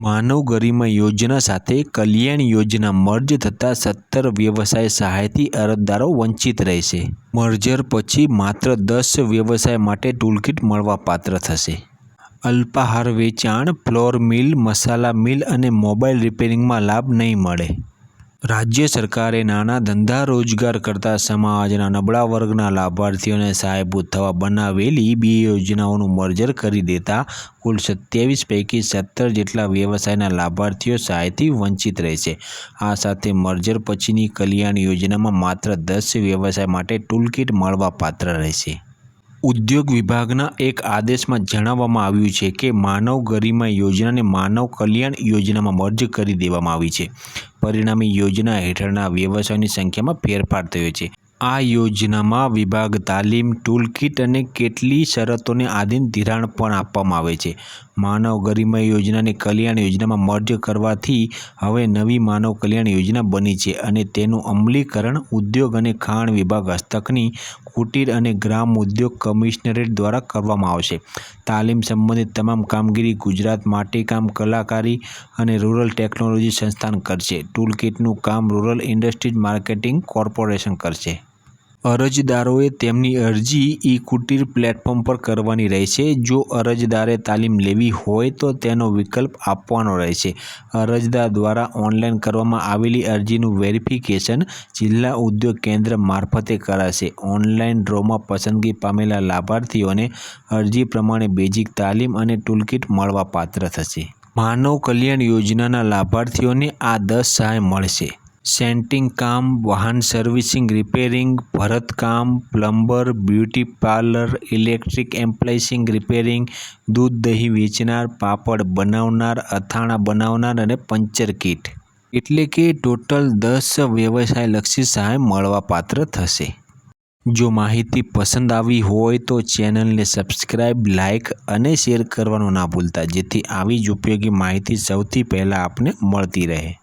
માનવ ગરિમા યોજના સાથે કલ્યાણ યોજના મર્જ થતાં સત્તર વ્યવસાય સહાયથી અરજદારો વંચિત રહેશે. મર્જર પછી માત્ર દસ વ્યવસાય માટે ટૂલકીટ મળવાપાત્ર થશે. અલ્પાહાર વેચાણ ફ્લોર મિલ મસાલા મિલ અને મોબાઈલ રિપેરિંગમાં લાભ નહીં મળે. રાજ્ય સરકારે નાના ધંધા રોજગાર કરતા સમાજના નબળા વર્ગના લાભાર્થીઓને સહાયભૂત થવા બનાવેલી બે યોજનાઓનું મર્જર કરી દેતા કુલ સત્યાવીસ પૈકી સત્તર જેટલા વ્યવસાયના લાભાર્થીઓ સહાયથી વંચિત રહેશે. આ સાથે મર્જર પછીની કલ્યાણ યોજનામાં માત્ર દસ વ્યવસાય માટે ટૂલકીટ મળવાપાત્ર રહેશે. ઉદ્યોગ વિભાગના એક આદેશમાં જણાવવામાં આવ્યું છે કે માનવ ગરિમા યોજનાને માનવ કલ્યાણ યોજનામાં મર્જ કરી દેવામાં આવી છે. પરિણામે યોજના હેઠળના વ્યવસાયોની સંખ્યામાં ફેરફાર થયો છે. આ યોજનામાં વિભાગ તાલીમ, ટૂલકીટ અને કેટલી શરતોને આધીન ધિરાણ પણ આપવામાં આવે છે. માનવ ગરિમા યોજનાને કલ્યાણ યોજનામાં મર્જ કરવાથી હવે નવી માનવ કલ્યાણ યોજના બની છે અને તેનું અમલીકરણ ઉદ્યોગ અને ખાણ વિભાગ હસ્તકની કુટીર અને ગ્રામ ઉદ્યોગ કમિશનરેટ દ્વારા કરવામાં આવશે. તાલીમ સંબંધિત તમામ કામગીરી ગુજરાત માટીકામ કલાકારી અને રૂરલ ટેકનોલોજી સંસ્થાન કરશે. ટૂલકીટનું કામ રૂરલ ઇન્ડસ્ટ્રીઝ માર્કેટિંગ કોર્પોરેશન કરશે. અરજદારોએ તેમની અરજી ઈ કુટીર પ્લેટફોર્મ પર કરવાની રહેશે. જો અરજદારે તાલીમ લેવી હોય તો તેનો વિકલ્પ આપવાનો રહેશે. અરજદાર દ્વારા ઓનલાઈન કરવામાં આવેલી અરજીનું વેરિફિકેશન જિલ્લા ઉદ્યોગ કેન્દ્ર મારફતે કરાશે. ઓનલાઈન ડ્રોમાં પસંદગી પામેલા લાભાર્થીઓને અરજી પ્રમાણે બેઝિક તાલીમ અને ટૂલકીટ મળવાપાત્ર થશે. માનવ કલ્યાણ યોજનાના લાભાર્થીઓને આ દસ સહાય મળશે. સેન્ટિંગ કામ, વાહન સર્વિસિંગ, રિપેરિંગ ભરતકામ પ્લમ્બર, બ્યુટી પાર્લર, ઇલેક્ટ્રિક એમ્પ્લાયસિંગ, રિપેરિંગ, દૂધ દહીં વેચનાર, પાપડ બનાવનાર, અથાણાં બનાવનાર અને પંચર કીટ. એટલે કે ટોટલ દસ વ્યવસાયલક્ષી સહાય મળવાપાત્ર થશે. જો માહિતી પસંદ આવી હોય તો ચેનલને સબસ્ક્રાઈબ લાઇક અને શેર કરવાનું ના ભૂલતા, જેથી આવી જ ઉપયોગી માહિતી સૌથી પહેલાં આપને મળતી રહે.